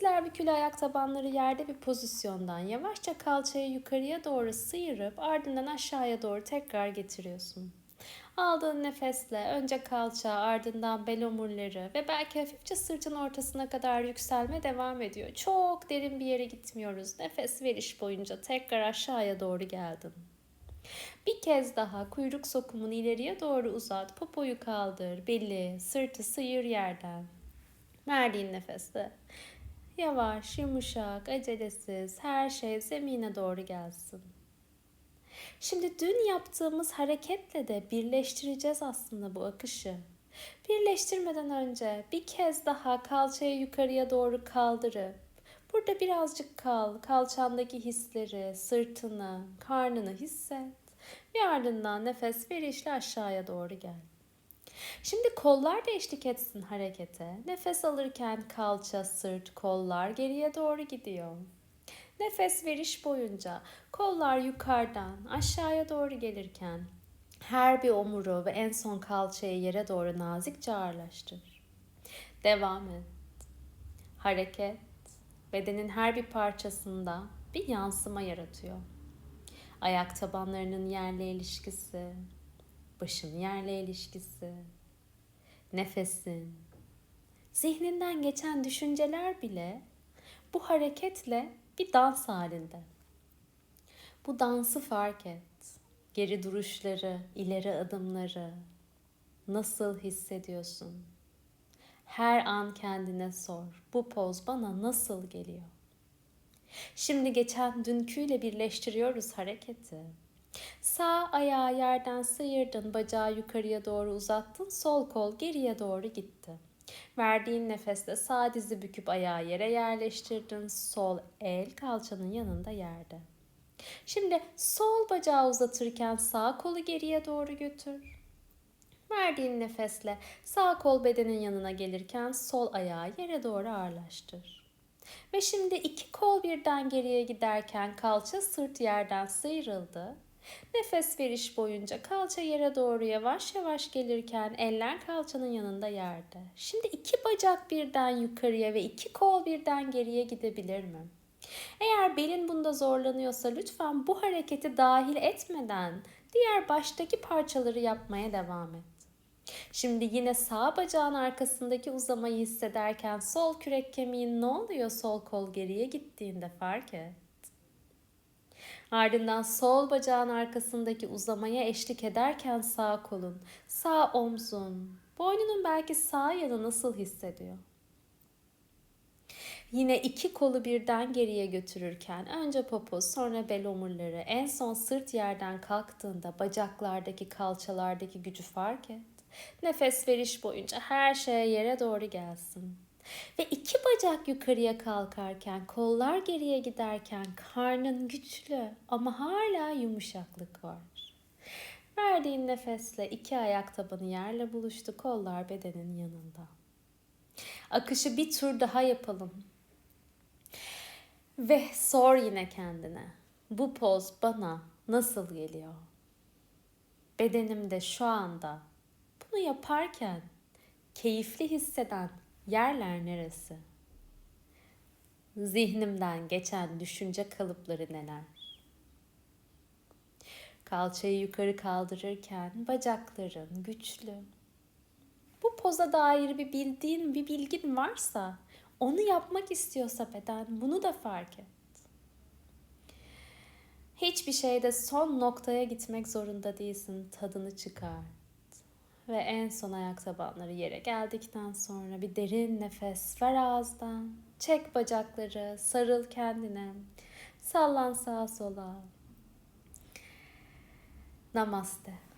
Dizler bükülü ayak tabanları yerde bir pozisyondan yavaşça kalçayı yukarıya doğru sıyırıp ardından aşağıya doğru tekrar getiriyorsun. Aldığın nefesle önce kalça ardından bel omurları ve belki hafifçe sırtın ortasına kadar yükselme devam ediyor. Çok derin bir yere gitmiyoruz. Nefes veriş boyunca tekrar aşağıya doğru geldin. Bir kez daha kuyruk sokumunu ileriye doğru uzat. Popoyu kaldır. Beli, sırtı sıyır yerden. Verdiğin nefeste. Yavaş, yumuşak, acelesiz her şey zemine doğru gelsin. Şimdi dün yaptığımız hareketle de birleştireceğiz aslında bu akışı. Birleştirmeden önce bir kez daha kalçayı yukarıya doğru kaldırıp burada birazcık kal, kalçandaki hisleri, sırtını, karnını hisset ve ardından nefes verişle aşağıya doğru gel. Şimdi kollar da eşlik etsin harekete. Nefes alırken kalça, sırt, kollar geriye doğru gidiyor. Nefes veriş boyunca kollar yukarıdan aşağıya doğru gelirken her bir omuru ve en son kalçayı yere doğru nazikçe ağırlaştır. Devam et. Hareket bedenin her bir parçasında bir yansıma yaratıyor. Ayak tabanlarının yerle ilişkisi, başın yerle ilişkisi, nefesin, zihninden geçen düşünceler bile bu hareketle bir dans halinde. Bu dansı fark et. Geri duruşları, ileri adımları nasıl hissediyorsun? Her an kendine sor. Bu poz bana nasıl geliyor? Şimdi geçen dünküyle birleştiriyoruz hareketi. Sağ ayağı yerden sıyırdın, bacağı yukarıya doğru uzattın, sol kol geriye doğru gitti. Verdiğin nefeste sağ dizi büküp ayağı yere yerleştirdin, sol el kalçanın yanında yerde. Şimdi sol bacağı uzatırken sağ kolu geriye doğru götür. Verdiğin nefesle sağ kol bedenin yanına gelirken sol ayağı yere doğru ağırlaştır. Ve şimdi iki kol birden geriye giderken kalça sırt yerden sıyrıldı. Nefes veriş boyunca kalça yere doğru yavaş yavaş gelirken eller kalçanın yanında yerde. Şimdi iki bacak birden yukarıya ve iki kol birden geriye gidebilir mi? Eğer belin bunda zorlanıyorsa lütfen bu hareketi dahil etmeden diğer baştaki parçaları yapmaya devam et. Şimdi yine sağ bacağın arkasındaki uzamayı hissederken sol kürek kemiğin ne oluyor sol kol geriye gittiğinde fark et. Ardından sol bacağın arkasındaki uzamaya eşlik ederken sağ kolun, sağ omzun, boynunun belki sağ yanı nasıl hissediyor? Yine iki kolu birden geriye götürürken önce popo sonra bel omurları en son sırt yerden kalktığında bacaklardaki kalçalardaki gücü fark et. Nefes veriş boyunca her şey yere doğru gelsin. Ve iki bacak yukarıya kalkarken, kollar geriye giderken karnın güçlü ama hala yumuşaklık var. Verdiğin nefesle iki ayak tabanı yerle buluştu, kollar bedenin yanında. Akışı bir tur daha yapalım. Ve sor yine kendine. Bu poz bana nasıl geliyor? Bedenimde şu anda bunu yaparken keyifli hisseden yerler neresi? Zihnimden geçen düşünce kalıpları neler? Kalçayı yukarı kaldırırken bacakların güçlü. Bu poza dair bir bildiğin, bir bilgin varsa, onu yapmak istiyorsa beden bunu da fark et. Hiçbir şeyde son noktaya gitmek zorunda değilsin. Tadını çıkar ve en son ayak tabanları yere geldikten sonra bir derin nefes ver ağızdan. Çek bacakları, sarıl kendine. Sallan sağa sola. Namaste.